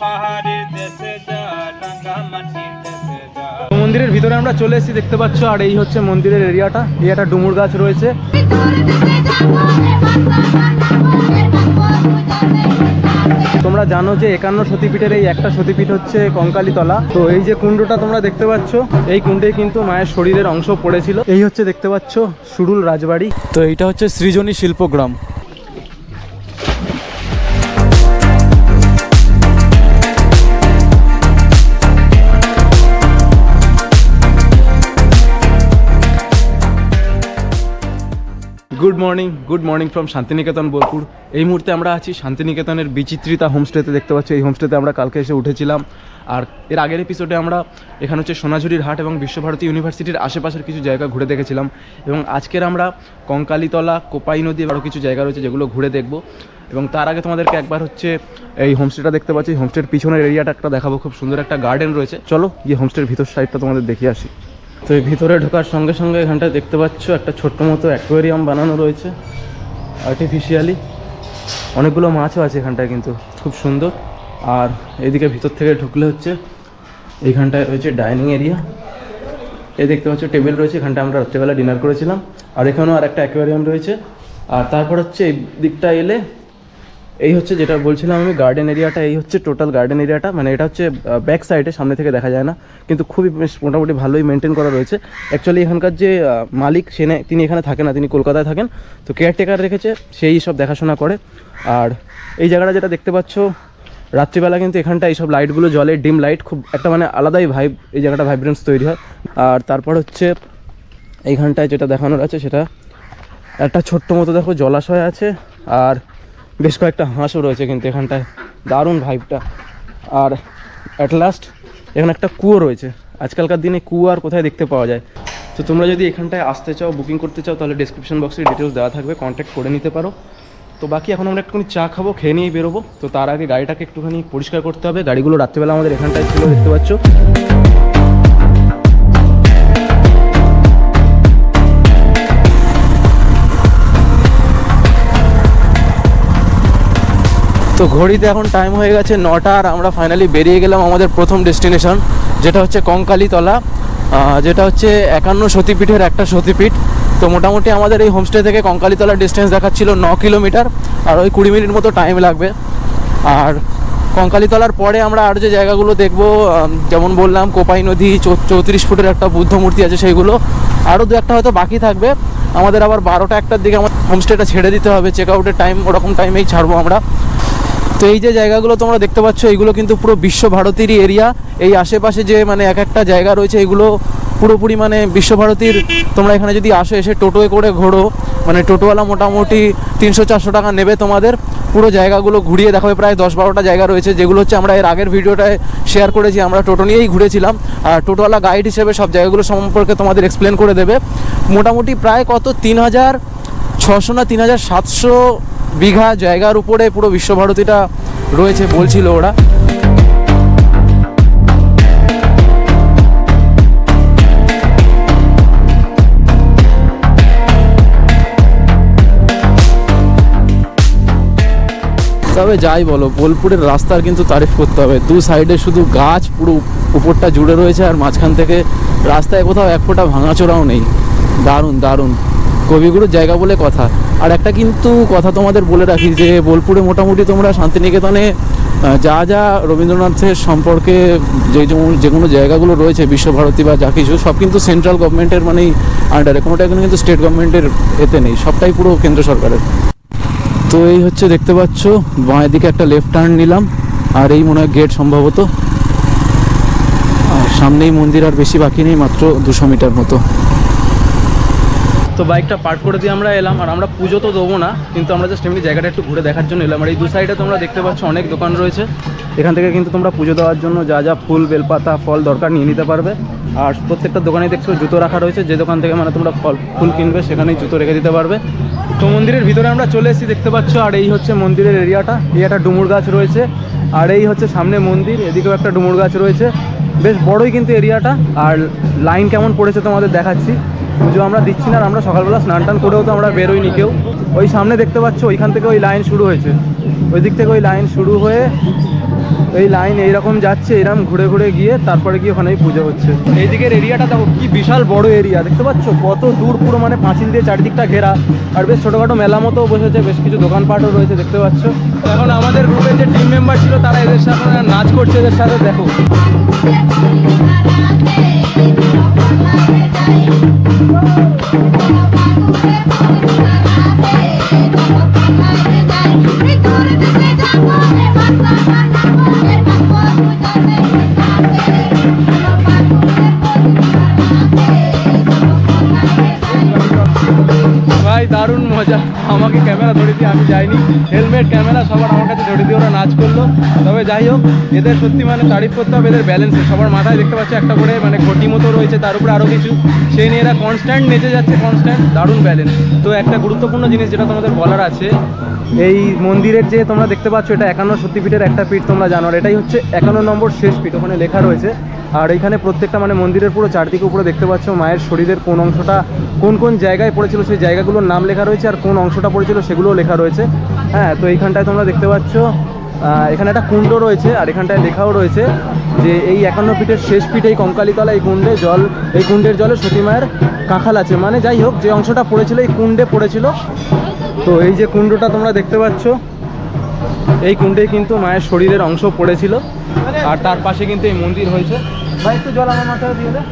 পাহাড়ের দেশে যা রাঙ্গামাটির দেশে যা মন্দিরের ভিতরে আমরা চলে এসেছি দেখতে পাচ্ছ? আর এই হচ্ছে মন্দিরের এরিয়াটা। এই একটা ডুমুর গাছ রয়েছে। তোমরা জানো যে একান্ন সতীপীঠের এই একটা সতীপীঠ হচ্ছে কঙ্কালীতলা। তো এই যে কুণ্ডটা তোমরা দেখতে পাচ্ছ এই কুণ্ডে কিন্তু মায়ের শরীরের অংশ পড়েছিল। এই হচ্ছে দেখতে পাচ্ছ সুরুল রাজবাড়ি। তো এইটা হচ্ছে Srijani Shilpagram. Good morning good morning from Santiniketan Bolpur. এই মুহূর্তে আমরা আছি শান্তিনিকেতনের বিচিত্রিতা হোমস্টেতে, দেখতে পাচ্ছি এই হোমস্টেতে আমরা কালকে এসে উঠেছিলাম। আর এর আগের এপিসোডে আমরা এখানে হচ্ছে সোনাঝুরির হাট এবং বিশ্বভারতী ইউনিভার্সিটির আশেপাশের কিছু জায়গা ঘুরে দেখেছিলাম। এবং আজকের আমরা কঙ্কালীতলা, কোপাই নদী আরও কিছু জায়গা রয়েছে যেগুলো ঘুরে দেখব। এবং তার আগে তোমাদেরকে একবার হচ্ছে এই হোমস্টেটা দেখতে পাচ্ছি। হোমস্টের পিছনের এরিয়াটা একটা দেখাবো। খুব সুন্দর একটা গার্ডেন রয়েছে। চলো গিয়ে হোমস্টের ভিতর সাইডটা তোমাদের দেখিয়ে আসি। তো এই ভিতরে ঢোকার সঙ্গে সঙ্গে এখানটায় দেখতে পাচ্ছ, একটা ছোট্ট মতো অ্যাকোয়ারিয়াম বানানো রয়েছে আর্টিফিশিয়ালি অনেকগুলো মাছও আছে এখানটায় কিন্তু, খুব সুন্দর। আর এদিকে ভিতর থেকে ঢুকলে হচ্ছে এইখানটায় রয়েছে ডাইনিং এরিয়া। এই দেখতে পাচ্ছ, টেবিল রয়েছে এখানটা আমরা রাত্রেবেলা ডিনার করেছিলাম। আর এখানেও আর একটা অ্যাকোয়ারিয়াম রয়েছে। আর তারপর হচ্ছে এই দিকটা এলে এই হচ্ছে যেটা বলছিলাম আমি গার্ডেন এরিয়াটা এই হচ্ছে টোটাল গার্ডেন এরিয়াটা মানে এটা হচ্ছে ব্যাক সাইডে সামনে থেকে দেখা যায় না। কিন্তু খুবই মোটামুটি ভালোই মেনটেন করা রয়েছে। অ্যাকচুয়ালি এখানকার যে মালিক, সে তিনি এখানে থাকেন না, তিনি কলকাতায় থাকেন। তো কেয়ারটেকার রেখেছে, সেই সব দেখাশোনা করে। আর এই জায়গাটা যেটা দেখতে পাচ্ছ, রাত্রিবেলা কিন্তু এখানটা এইসব লাইটগুলো জ্বলে ডিম লাইট খুব একটা মানে আলাদাই ভাইব এই জায়গাটা ভাইব্রেন্স তৈরি হয়। আর তারপর হচ্ছে, এইখানটায় যেটা দেখানোর আছে, সেটা একটা ছোট্ট মতো দেখো জলাশয় আছে। আর বেশ কয়েকটা হাঁসও রয়েছে কিন্তু এখানটায় দারুণ ভাইবটা আর অ্যাট লাস্ট এখানে একটা কুয়ো রয়েছে। আজকালকার দিনে কুয়ো আর কোথায় দেখতে পাওয়া যায়? তো তোমরা যদি এখানটায় আসতে চাও বুকিং করতে চাও, তাহলে ডিসক্রিপশন বক্সে ডিটেলস দেওয়া থাকবে কন্ট্যাক্ট করে নিতে পারো। তো বাকি এখন আমরা একটুখানি চা খাব, খেয়ে নিয়েই বেরোবো। তো তার আগে গাড়িটাকে একটুখানি পরিষ্কার করতে হবে। গাড়িগুলো রাত্রিবেলা আমাদের এখানটায় ছিল, দেখতে পাচ্ছ। তো ঘড়িতে এখন টাইম হয়ে গেছে নটা আর আমরা ফাইনালি বেরিয়ে গেলাম আমাদের প্রথম ডেস্টিনেশন যেটা হচ্ছে কঙ্কালীতলা। যেটা হচ্ছে একান্ন সতীপীঠের একটা সতীপীঠ। তো মোটামুটি আমাদের এই হোমস্টে থেকে কঙ্কালীতলার ডিস্টেন্স দেখাচ্ছিল ন কিলোমিটার, আর ওই কুড়ি মিনিট মতো টাইম লাগবে। আর কঙ্কালীতলার পরে আমরা আর যে জায়গাগুলো দেখব যেমন বললাম, কোপাই নদী চৌত্রিশ ফুটের একটা বুদ্ধ মূর্তি আছে সেইগুলো। আরও দু একটা হয়তো বাকি থাকবে। আমাদের আবার বারোটা একটার দিকে আমার হোমস্টেটা ছেড়ে দিতে হবে। চেক আউটের টাইম ওরকম টাইমেই ছাড়বো আমরা। তো এই যে জায়গাগুলো তোমরা দেখতে পাচ্ছ এইগুলো কিন্তু পুরো বিশ্বভারতীরই এরিয়া এই আশেপাশে যে মানে এক একটা জায়গা রয়েছে, এগুলো পুরোপুরি মানে বিশ্বভারতীর তোমরা এখানে যদি আসো, এসে টোটোয় করে ঘোরো মানে টোটোওয়ালা মোটামুটি তিনশো চারশো টাকা নেবে তোমাদের। পুরো জায়গাগুলো ঘুরিয়ে দেখাবে প্রায় দশ বারোটা জায়গা রয়েছে, যেগুলো হচ্ছে আমরা এর আগের ভিডিওটায় শেয়ার করেছি, আমরা টোটো নিয়েই ঘুরেছিলাম। আর টোটোওয়ালা গাইড হিসেবে সব জায়গাগুলো সম্পর্কে তোমাদের এক্সপ্লেন করে দেবে। মোটামুটি প্রায় কত? তিন হাজার ছশো না তিন হাজার সাতশো বিঘা জায়গার উপরে পুরো বিশ্বভারতীটা রয়েছে বলছিল ওরা। তবে যাই বলো, বোলপুরের রাস্তার কিন্তু তারিফ করতে হবে। দু সাইডে শুধু গাছ, পুরো উপরটা জুড়ে রয়েছে, আর মাঝখান থেকে রাস্তায় কোথাও এক ফোঁটা ভাঙাচোরাও নেই। দারুণ দারুণ। কবিগুরুর জায়গা বলে কথা। আর একটা কিন্তু কথা তোমাদের বলে রাখি যে, বোলপুরে মোটামুটি তোমরা শান্তিনিকেতনে যা যা রবীন্দ্রনাথের সম্পর্কে যে যে কোনো জায়গাগুলো রয়েছে, বিশ্বভারতী বা যা কিছু, সব কিন্তু সেন্ট্রাল গভর্নমেন্টের মানেই আন্ডারে কোনোটা কিন্তু স্টেট গভর্নমেন্টের এতে নেই, সবটাই পুরো কেন্দ্র সরকারের। তো এই হচ্ছে দেখতে পাচ্ছ বাঁয়ের দিকে একটা লেফট টার্ন নিলাম, আর এই মনে হয় গেট সম্ভবত। সামনেই মন্দির আর বেশি বাকি নেই, মাত্র দুশো মিটার মতো। তো বাইকটা পার্ক করে দিয়ে আমরা এলাম, আর আমরা পুজো তো দেবো না, কিন্তু আমরা জাস্ট এমনি জায়গাটা একটু ঘুরে দেখার জন্য এলাম। আর এই দু সাইডে তোমরা দেখতে পাচ্ছ অনেক দোকান রয়েছে। এখান থেকে কিন্তু তোমরা পুজো দেওয়ার জন্য যা যা ফুল, বেলপাতা, ফল দরকার নিয়ে নিতে পারবে। আর প্রত্যেকটা দোকানে দেখছ জুতো রাখা রয়েছে, যে দোকান থেকে মানে তোমরা ফল, ফুল কিনবে সেখানেই জুতো রেখে দিতে পারবে। তো মন্দিরের ভিতরে আমরা চলে এসেছি, দেখতে পাচ্ছ, আর এই হচ্ছে মন্দিরের এরিয়াটা এই একটা ডুমুর গাছ রয়েছে, আর এই হচ্ছে সামনে মন্দির, এদিকেও একটা ডুমুর গাছ রয়েছে। বেশ বড়ই কিন্তু এরিয়াটা আর লাইন কেমন পড়েছে তোমাদের দেখাচ্ছি। পুজো আমরা দিচ্ছি না আমরা সকালবেলা স্নান টান করেও তো আমরা বেরোইনি কেউ। ওই সামনে দেখতে পাচ্ছ, ওইখান থেকে ওই লাইন শুরু হয়েছে। ওই দিক থেকে ওই লাইন শুরু হয়ে এই লাইন এইরকম যাচ্ছে এরকম ঘুরে ঘুরে গিয়ে তারপরে গিয়ে ওখানেই পুজো হচ্ছে। এইদিকের এরিয়াটা দেখো, কি বিশাল বড় এরিয়া দেখতে পাচ্ছ, কত দূর পুরো মানে পাঁচিল দিয়ে চারিদিকটা ঘেরা। আর বেশ ছোটোখাটো মেলা মতো বসেছে, বেশ কিছু দোকানপাটও রয়েছে, দেখতে পাচ্ছ। এখন আমাদের গ্রুপের যে টিম মেম্বার ছিল, তারা এদের সাথে নাচ করছে, এদের সাথে দেখো। ভাই আমাকে ক্যামেরা ধরে দিয়ে, আমি যাইনি। হেলমেট, ক্যামেরা, সবার আমার কাছে ধরে দিয়ে ওরা নাচ করল। তবে যাই হোক, এদের সত্যি মানে তারিফ করতে হবে, এদের ব্যালেন্স সবার মাথায় দেখতে পাচ্ছি, একটা করে মানে ঘটি মতো রয়েছে, তার উপরে আরও কিছু। সেই নিয়ে এরা কনস্ট্যান্ট নেচে যাচ্ছে কনস্ট্যান্ট দারুণ ব্যালেন্স তো একটা গুরুত্বপূর্ণ জিনিস যেটা তোমাদের বলার আছে, এই মন্দিরের যে তোমরা দেখতে পাচ্ছ, এটা একান্ন সত্যিপীঠের একটা পীঠ তোমরা জানো এটাই হচ্ছে একান্ন নম্বর শেষ পীঠ, ওখানে লেখা রয়েছে। আর এইখানে প্রত্যেকটা মানে মন্দিরের পুরো চারদিকে উপরে দেখতে পাচ্ছ মায়ের শরীরের কোন অংশটা, কোন কোন জায়গায় পড়েছিল সেই জায়গাগুলোর নাম লেখা রয়েছে আর কোন অংশটা পড়েছিল সেগুলোও লেখা রয়েছে। হ্যাঁ তো এইখানটায় তোমরা দেখতে পাচ্ছ এখানে একটা কুণ্ড রয়েছে আর এখানটায় লেখাও রয়েছে যে এই একান্ন ফিটের শেষ পিঠে এই কঙ্কালীতলা এই কুণ্ডে জল, এই কুণ্ডের জলে সতী মায়ের কাঁখাল আছে। মানে যাই হোক, যে অংশটা পড়েছিল এই কুণ্ডে পড়েছিল। তো এই যে কুণ্ডটা তোমরা দেখতে পাচ্ছ, এই কুণ্ডে কিন্তু মায়ের শরীরের অংশ পড়েছিল। আর তার পাশে কিন্তু এই মন্দির হয়েছে। ভাই, একটু জল আমার মাথায় দিয়ে দে।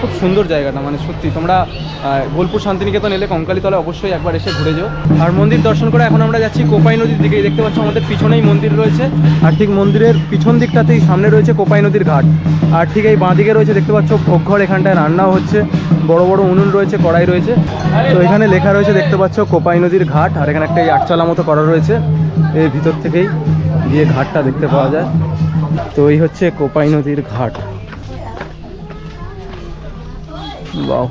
খুব সুন্দর জায়গাটা মানে সত্যি। তোমরা বোলপুর শান্তিনিকেতন এলে কঙ্কালীতলা অবশ্যই একবার এসে ঘুরে যাও। আর মন্দির দর্শন করে এখন আমরা যাচ্ছি কোপাই নদীর দিকেই দেখতে পাচ্ছ আমাদের পিছনেই মন্দির রয়েছে। আর ঠিক মন্দিরের পিছন দিকটাতেই সামনে রয়েছে কোপাই নদীর ঘাট। আর ঠিক এই বাঁ দিকে রয়েছে, দেখতে পাচ্ছ ভোগঘর, এখানটায় রান্নাও হচ্ছে। বড় বড় উনুন রয়েছে, কড়াই রয়েছে। তো এখানে লেখা রয়েছে, দেখতে পাচ্ছ কোপাই নদীর ঘাট। আর এখানে একটা এই আটচালা মতো করা রয়েছে। এর ভিতর থেকেই গিয়ে ঘাটটা দেখতে পাওয়া যায়। তো এই হচ্ছে কোপাই নদীর ঘাট। বাও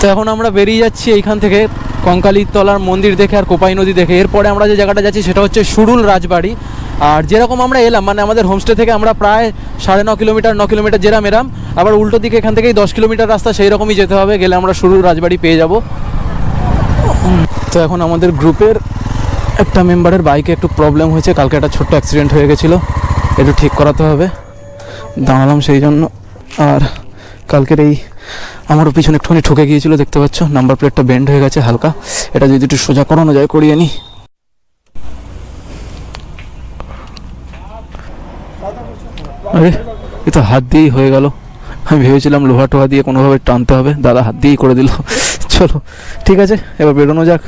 তো এখন আমরা বেরিয়ে যাচ্ছি এইখান থেকে কঙ্কালী তলার মন্দির দেখে আর কোপাই নদী দেখে। এরপরে আমরা যে জায়গাটা যাচ্ছি সেটা হচ্ছে সুরুল রাজবাড়ি। আর যেরকম আমরা এলাম মানে আমাদের হোমস্টে থেকে আমরা প্রায় সাড়ে ন কিলোমিটার ন কিলোমিটার যেরাম এরাম, আবার উল্টো দিকে এখান থেকেই দশ কিলোমিটার রাস্তা সেই রকমই যেতে হবে, গেলে আমরা সুরুল রাজবাড়ি পেয়ে যাব। তো এখন আমাদের গ্রুপের একটা মেম্বারের বাইকে একটু প্রবলেম হয়েছে, কালকে একটা ছোট্ট অ্যাক্সিডেন্ট হয়ে গেছিল, একটু ঠিক করাতে হবে। দাঁড়ালাম সেই জন্য, আর কালকের এই আমারও পিছনে একটুখানি ঠকে গিয়েছিল, দেখতে পাচ্ছ নাম্বার প্লেটটা বেন্ড হয়ে গেছে হালকা। এটা যদি একটু সোজা করানো যায়, করিয়ে নি। আরে, এ তো হাত দিয়েই হয়ে গেল। আমি ভেবেছিলাম লোহা টোহা দিয়ে কোনোভাবে টানতে হবে। দাদা হাত দিয়েই করে দিল। চলো, ঠিক আছে, এবার বেরোনো যাক।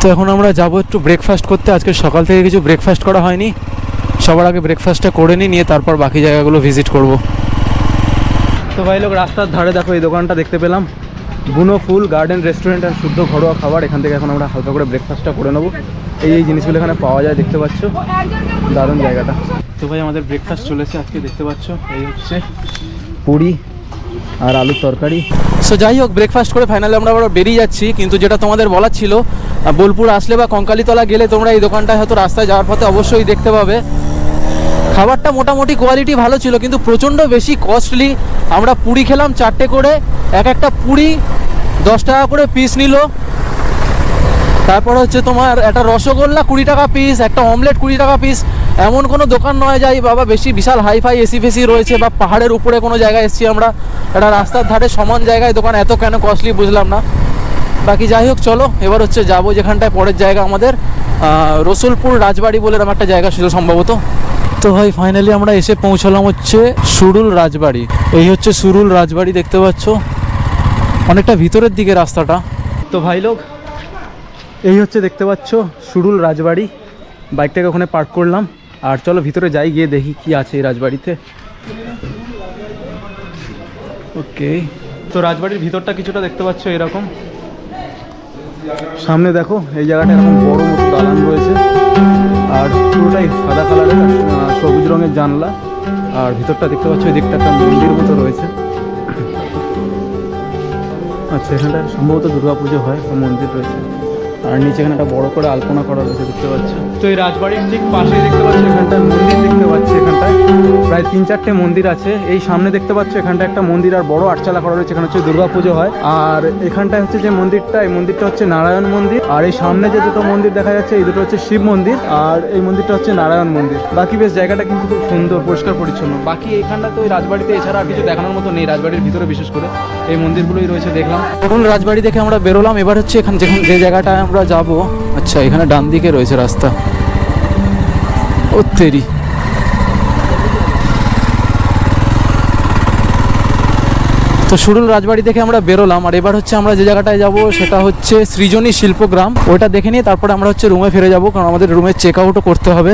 তো এখন আমরা যাব একটু ব্রেকফাস্ট করতে। আজকে সকাল থেকে কিছু ব্রেকফাস্ট করা হয়নি। সবার আগে ব্রেকফাস্টটা করে নিই নিয়ে তারপর বাকি জায়গাগুলো ভিজিট করব। তো ভাই লোক, রাস্তার ধারে দেখো, এই দোকানটা দেখতে পেলাম। বুনো ফুল গার্ডেন রেস্টুরেন্ট আর শুদ্ধ ঘরোয়া খাবার। এখান থেকে এখন আমরা হালকা করে ব্রেকফাস্টটা করে নেব। এই এই জিনিসগুলো এখানে পাওয়া যায়, দেখতে পাচ্ছ? দারুণ জায়গাটা। তো ভাই, আমাদের ব্রেকফাস্ট চলেছে আজকে, দেখতে পাচ্ছ? এই হচ্ছে পুরি আর আলুর তরকারি। সো যাই হোক ব্রেকফাস্ট করে ফাইনালি আমরা আবার বেরিয়ে যাচ্ছি, কিন্তু যেটা তোমাদের বলার ছিল বোলপুর আসলে বা কঙ্কালীতলা গেলে তোমরা এই দোকানটায় হয়তো রাস্তায় যাওয়ার পথে অবশ্যই দেখতে পাবে। খাবারটা মোটামুটি কোয়ালিটি ভালো ছিল, কিন্তু প্রচণ্ড বেশি কস্টলি আমরা পুরি খেলাম চারটে করে। এক একটা পুরি দশ টাকা করে পিস নিল। তারপর হচ্ছে তোমার একটা রসগোল্লা কুড়ি টাকা পিস একটা অমলেট কুড়ি টাকা পিস এমন কোনো দোকান নয় যাই বাবা, বেশি বিশাল হাই ফাই এসি ফেসি রয়েছে বা পাহাড়ের উপরে কোনো জায়গায় এসেছি আমরা। একটা রাস্তার ধারে সমান জায়গায় দোকান, এত কেন কস্টলি বুঝলাম না। বাকি যাই হোক, চলো, এবার হচ্ছে যাব যেখানটায়, পরের জায়গা আমাদের রসুলপুর রাজবাড়ি বলে এরকম একটা জায়গা ছিল সম্ভবত। তো ভাই ফাইনালি আমরা এসে পৌঁছলাম হচ্ছে সুরুল রাজবাড়ি। এই হচ্ছে সুরুল রাজবাড়ি, দেখতে পাচ্ছ? অনেকটা ভিতরের দিকে রাস্তাটা। তো ভাই লোক, এই হচ্ছে দেখতে পাচ্ছ সুরুল রাজবাড়ি। বাইকটাকে ওখানে পার্ক করলাম। আর চলো ভিতরে যাই, গিয়ে দেখি কি আছে এই রাজবাড়িতে। ওকে, তো রাজবাড়ির ভিতরটা কিছুটা দেখতে পাচ্ছ এরকম। সামনে দেখো, এই জায়গাটা এরকম বড় মতো দালান রয়েছে। আর পুরোটাই সাদা কালারের সবুজ রঙের জানলা। আর ভিতরটা দেখতে পাচ্ছ, এই দিকটা একটা মন্দির মতো রয়েছে। আচ্ছা এখানটা সম্ভবত দুর্গাপুজো হয় মন্দির রয়েছে। আর নিচে এখানে একটা বড় করে আলপনা করা রয়েছে, দেখতে পাচ্ছি তো এই রাজবাড়ির ঠিক পাশে দেখতে পাচ্ছি এখানটায় মন্দির দেখতে পাচ্ছি এখানটায়। প্রায় তিন চারটে মন্দির আছে। এই সামনে দেখতে পাচ্ছ এখানটা একটা মন্দির আর বড় আটচালা করা রয়েছে, এখানে হচ্ছে দুর্গা পুজো হয়। আর এখানটায় হচ্ছে যে মন্দিরটা, এই মন্দিরটা হচ্ছে নারায়ণ মন্দির। আর এই সামনে যে দুটো মন্দির দেখা যাচ্ছে, এই দুটো হচ্ছে শিব মন্দির। আর এই মন্দিরটা হচ্ছে নারায়ণ মন্দির। বাকি বেশ জায়গাটা কিন্তু খুব সুন্দর, পরিষ্কার, পরিচ্ছন্ন। বাকি এইখানটা তো ওই রাজবাড়িতে এছাড়া কিছু দেখানোর মতো নেই। রাজবাড়ির ভিতরে বিশেষ করে এই মন্দিরগুলোই রয়েছে, দেখলাম। তখন রাজবাড়ি দেখে আমরা বেরোলাম। এবার হচ্ছে এখানে যেখানে যে জায়গাটায় আমরা যাব। আচ্ছা এখানে ডান দিকে রয়েছে রাস্তা। ও, তেরি। তো সুরুল রাজবাড়ি দেখে আমরা বেরোলাম। আর এবার হচ্ছে আমরা যে জায়গাটায় যাব, সেটা হচ্ছে সৃজনী শিল্পগ্রাম। ওটা দেখে নিয়ে তারপরে আমরা হচ্ছে রুমে ফিরে যাব, কারণ আমাদের রুমে চেক আউটও করতে হবে।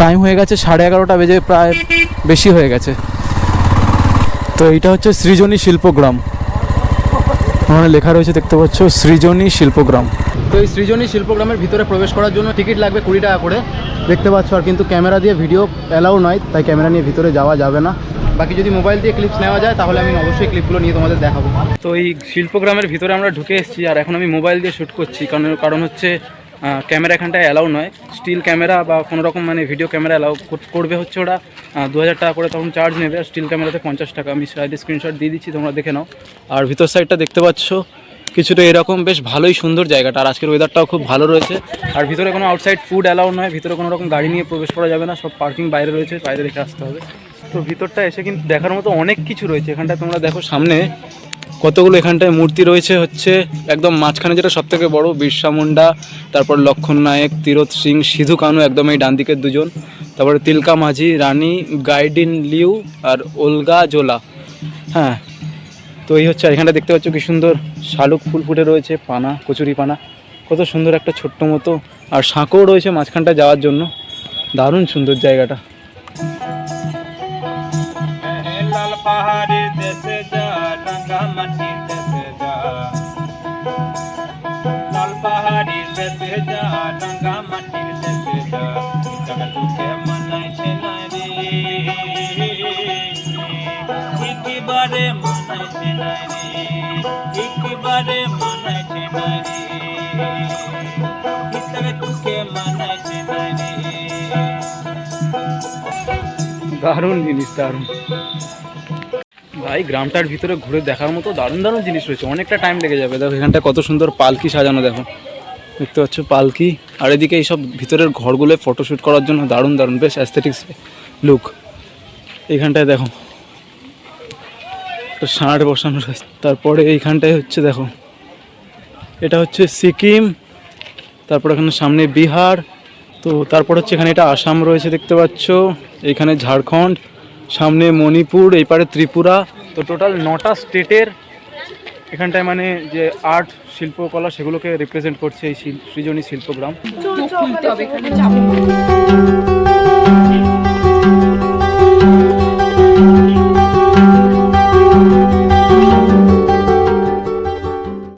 টাইম হয়ে গেছে সাড়ে এগারোটা বেজে প্রায় বেশি হয়ে গেছে। তো এইটা হচ্ছে সৃজনী শিল্পগ্রাম। ওখানে লেখা রয়েছে দেখতে পাচ্ছ সৃজনী শিল্পগ্রাম। তো এই সৃজনী শিল্পগ্রামের ভিতরে প্রবেশ করার জন্য টিকিট লাগবে কুড়ি টাকা করে। দেখতে পাচ্ছ আর কিন্তু ক্যামেরা দিয়ে ভিডিও অ্যালাউ নয় তাই ক্যামেরা নিয়ে ভিতরে যাওয়া যাবে না। বাকি যদি মোবাইল দিয়ে ক্লিপস নেওয়া যায় তাহলে আমি অবশ্যই ক্লিপগুলো নিয়ে তোমাদের দেখাবো। তো এই শিল্পগ্রামের ভিতরে আমরা ঢুকে এসেছি আর এখন আমি মোবাইল দিয়ে শ্যুট করছি কারণ কারণ হচ্ছে ক্যামেরা এখানটায় অ্যালাউ নয়। স্টিল ক্যামেরা বা কোনো রকম মানে ভিডিও ক্যামেরা অ্যালাউ করবে হচ্ছে ওরা। দু হাজার টাকা করে তখন চার্জ নেবে। আর স্টিল ক্যামেরাতে পঞ্চাশ টাকা। আমি সাইডে স্ক্রিনশট দিয়ে দিচ্ছি, তোমরা দেখে নাও। আর ভিতর সাইডটা দেখতে পাচ্ছ, কিছুটা এরকম বেশ ভালোই সুন্দর জায়গাটা। আর আজকের ওয়েদারটাও খুব ভালো রয়েছে। আর ভিতরে কোনো আউটসাইড ফুড অ্যালাউ নয়। ভিতরে কোনো রকম গাড়ি নিয়ে প্রবেশ করা যাবে না। সব পার্কিং বাইরে রয়েছে। বাইরে রেখে আসতে হবে। তো ভিতরটা এসে কিন্তু দেখার মতো অনেক কিছু রয়েছে। এখানটা তোমরা দেখো সামনে। কতগুলো এখানটায় মূর্তি রয়েছে হচ্ছে একদম মাঝখানে যেটা সব থেকে বড়, বিরসা মুন্ডা, তারপর লক্ষণ নায়ক তিরথ সিং, সিধু কানু, একদম এই ডান দিকের দুজন। তারপরে তিলকা মাঝি, রানী, গাইডিন লিউ আর ওলগা জোলা। হ্যাঁ তো এই হচ্ছে, আর এখানটা দেখতে পাচ্ছ কি সুন্দর শালুক ফুল ফুটে রয়েছে, পানা, কচুরি পানা। কত সুন্দর একটা ছোট্ট মতো। আর সাঁকোও রয়েছে মাঝখানটা যাওয়ার জন্য। দারুণ সুন্দর জায়গাটা। হে পাহাড়ের দেশে মাটির দেশে যা লাল পাহাড়ের দেশে যা রাঙ্গা মাটির দেশে যা জায়গা তোকে মানাইছে না রে একেবারে মানাইছে না রে একেবারে মানাইছে দারুণ জিনিস, দারুণ। ভাই, গ্রামটার ভিতরে ঘুরে দেখার মতো দারুণ দারুণ জিনিস রয়েছে। অনেকটা টাইম লেগে যাবে। দেখো এখানটা কত সুন্দর পালকি সাজানো, দেখো। দেখতে পাচ্ছ পালকি। আর এদিকে এইসব ভিতরের ঘরগুলো ফটোশ্যুট করার জন্য দারুণ দারুণ, বেশ অ্যাস্থেটিক্স লুক এইখানটায় দেখো ষাঁড় বসানো তারপরে এইখানটায় হচ্ছে, দেখো, এটা হচ্ছে সিকিম, তারপর এখানে সামনে বিহার, তো তারপর হচ্ছে এখানে এটা আসাম রয়েছে, দেখতে পাচ্ছ। এখানে ঝাড়খণ্ড, সামনে মণিপুর, এই পারে ত্রিপুরা তো টোটাল নটা স্টেটের এখানটায় মানে যে আর্ট শিল্পকলা সেগুলোকে রিপ্রেজেন্ট করছে এই সৃজনী শিল্পগ্রাম।